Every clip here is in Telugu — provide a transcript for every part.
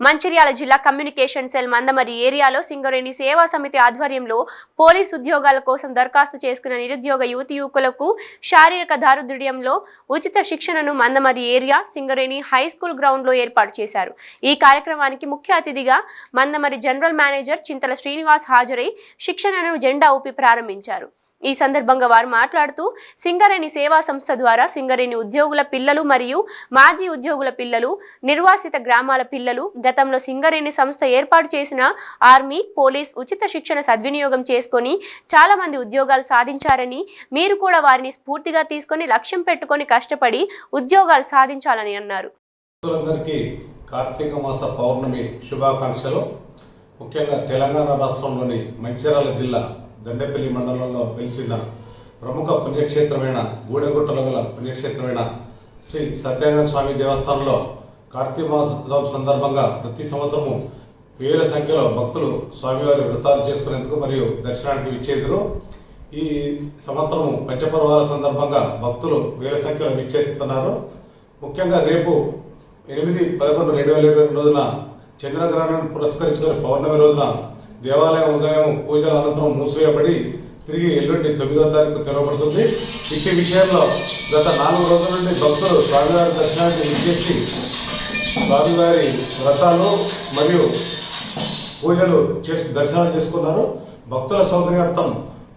మంచిర్యాల జిల్లా కమ్యూనికేషన్ సెల్ మందమరి ఏరియాలో సింగరేణి సేవా సమితి ఆధ్వర్యంలో పోలీస్ ఉద్యోగాల కోసం దరఖాస్తు చేసుకున్న నిరుద్యోగ యువతి యువకులకు శారీరక దారుద్ర్యంలో ఉచిత శిక్షణను Mandamarri area Singareni high school గ్రౌండ్లో ఏర్పాటు చేశారు. ఈ కార్యక్రమానికి ముఖ్య అతిథిగా మందమరి జనరల్ మేనేజర్ చింతల శ్రీనివాస్ హాజరై శిక్షణను జెండా ఊపి ప్రారంభించారు. ఈ సందర్భంగా వారు మాట్లాడుతూ సింగరేణి సేవా సంస్థ ద్వారా సింగరేణి ఉద్యోగుల పిల్లలు మరియు మాజీ ఉద్యోగుల పిల్లలు నిర్వాసిత గ్రామాల పిల్లలు గతంలో సింగరేణి సంస్థ ఏర్పాటు చేసిన ఆర్మీ పోలీస్ ఉచిత శిక్షణ సద్వినియోగం చేసుకొని చాలా మంది ఉద్యోగాలు సాధించారని మీరు కూడా వారిని స్ఫూర్తిగా తీసుకొని లక్ష్యం పెట్టుకొని కష్టపడి ఉద్యోగాలు సాధించాలని అన్నారు. కార్తీక మాస పౌర్ణమి శుభాకాంక్షలు. ముఖ్యంగా తెలంగాణ రాష్ట్రంలోని మంచిర్యాల జిల్లా దండేపల్లి మండలంలో వెలిసిన ప్రముఖ పుణ్యక్షేత్రమైన గూడెగుట్టలో గల పుణ్యక్షేత్రమైన శ్రీ సత్యనారాయణ స్వామి దేవస్థానంలో కార్తీక మాసం సందర్భంగా ప్రతి సంవత్సరము వేల సంఖ్యలో భక్తులు స్వామివారి వ్రతాలు చేసుకునేందుకు మరియు దర్శనానికి విచ్చేదురు ఈ సంవత్సరం పంచపర్వాల సందర్భంగా భక్తులు వేల సంఖ్యలో విచ్చేస్తున్నారు. ముఖ్యంగా రేపు ఎనిమిది పదకొండు రెండు వేల ఇరవై రోజున చంద్రగ్రహణాన్ని పురస్కరించుకుని పౌర్ణమి రోజున దేవాలయం ఉదయం పూజల అనంతరం మూసివేయబడి తిరిగి ఎల్లుండి తొమ్మిదో తారీఖు తెరవబడుతుంది. ఇట్టి విషయంలో గత నాలుగు రోజుల నుండి భక్తులు స్వామివారి దర్శనానికి విచ్చేసి స్వామివారి వ్రతాలు మరియు పూజలు చేసి దర్శనాలు చేసుకున్నారు. భక్తుల సౌకర్యార్థం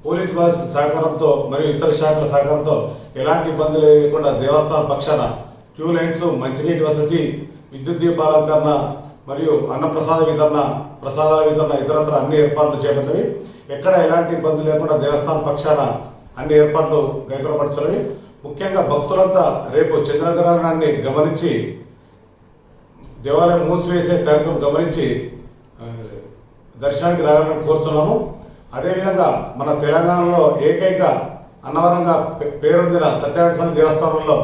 పోలీస్ వారి సహకారంతో మరియు ఇతర శాఖల సహకారంతో ఎలాంటి ఇబ్బందులు లేకుండా దేవస్థానం పక్షాన క్యూ లైన్స్ మంచినీటి వసతి విద్యుత్ దీపాలంకరణ మరియు అన్నప్రసాద వితరణ ప్రసాదాల వితరణ ఇతరత్ర అన్ని ఏర్పాట్లు చేపట్టినవి ఎక్కడ ఎలాంటి ఇబ్బంది లేకుండా దేవస్థానం పక్షాన అన్ని ఏర్పాట్లు గైకొనపరచున్నవి ముఖ్యంగా భక్తులంతా రేపు చంద్రగ్రహణాన్ని గమనించి దేవాలయం మూసివేసే కార్యక్రమం గమనించి దర్శనానికి రావాలని కోరుతున్నాము. అదేవిధంగా మన తెలంగాణలో ఏకైక అన్నవరంగా పే- పేరొందిన సత్యనారాయణ స్వామి దేవస్థానంలో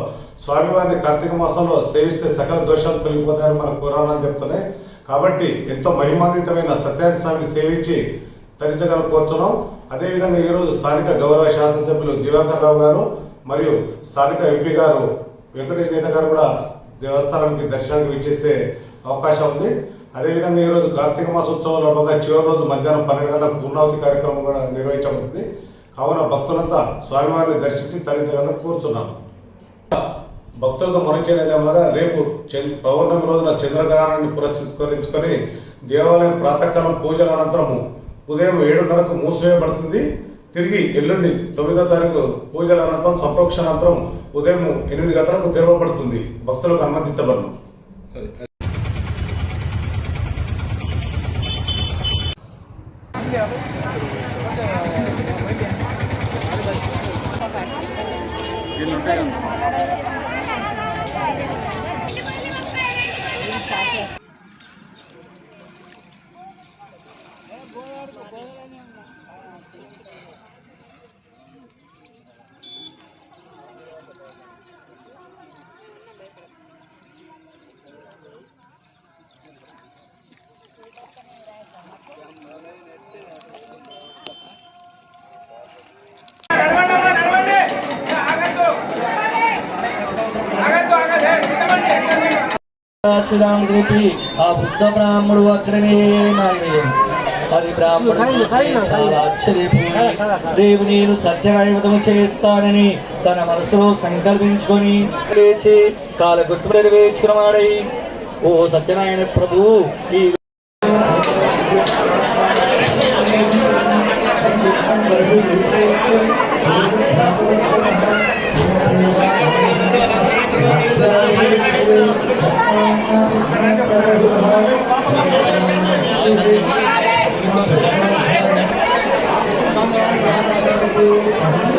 స్వామివారిని కార్తీక మాసంలో సేవిస్తే సకల దోషాలు తొలగిపోతాయని మన పురాణాలు చెప్తున్నాయి. కాబట్టి ఎంతో మహిమాన్వితమైన సత్యనారాయణ స్వామిని సేవించి తరించగలను కోరుతున్నాం అదేవిధంగా ఈరోజు స్థానిక గౌరవ శాసనసభ్యులు దివాకర్ రావు గారు మరియు స్థానిక ఎంపీ గారు వెంకటేష్ నేత గారు కూడా దేవస్థానానికి దర్శనానికి విచ్చేసే అవకాశం ఉంది. అదేవిధంగా ఈరోజు కార్తీక మాసోత్సవంలో భాగంగా చివరి రోజు మధ్యాహ్నం పన్నెండు గంటల పూర్ణావతి కార్యక్రమం కూడా నిర్వహించబడుతుంది. కావున భక్తులంతా స్వామివారిని దర్శించి తరించగలని కోరుతున్నాను భక్తులకు మనుచేనేదేమనగా రేపు చంద్ర పౌర్ణమి రోజున చంద్రగ్రహణాన్ని పురస్కరించుకొని దేవాలయం ప్రాతకాలం పూజల అనంతరము ఉదయం ఏడున్నరకు మూసివేయబడుతుంది. తిరిగి ఎల్లుండి తొమ్మిదో తారీఖు పూజల అనంతరం సంప్రోక్షణానంతరం ఉదయం ఎనిమిది గంటలకు తెరవబడుతుంది. భక్తులకు అనుమతించబడను. అక్షరాలు చూసి ఆ బుద్ధ బ్రాహ్మడు అగ్రమే నాయన రేపు నేను సత్యవాయుధము చేస్తానని తన మనసులో సంకల్పించుకొని లేచి కాల గుర్తు నెరవేర్చుకున్నవాడై. ఓ సత్యనారాయణ ప్రభు ఈ Thank Thank you.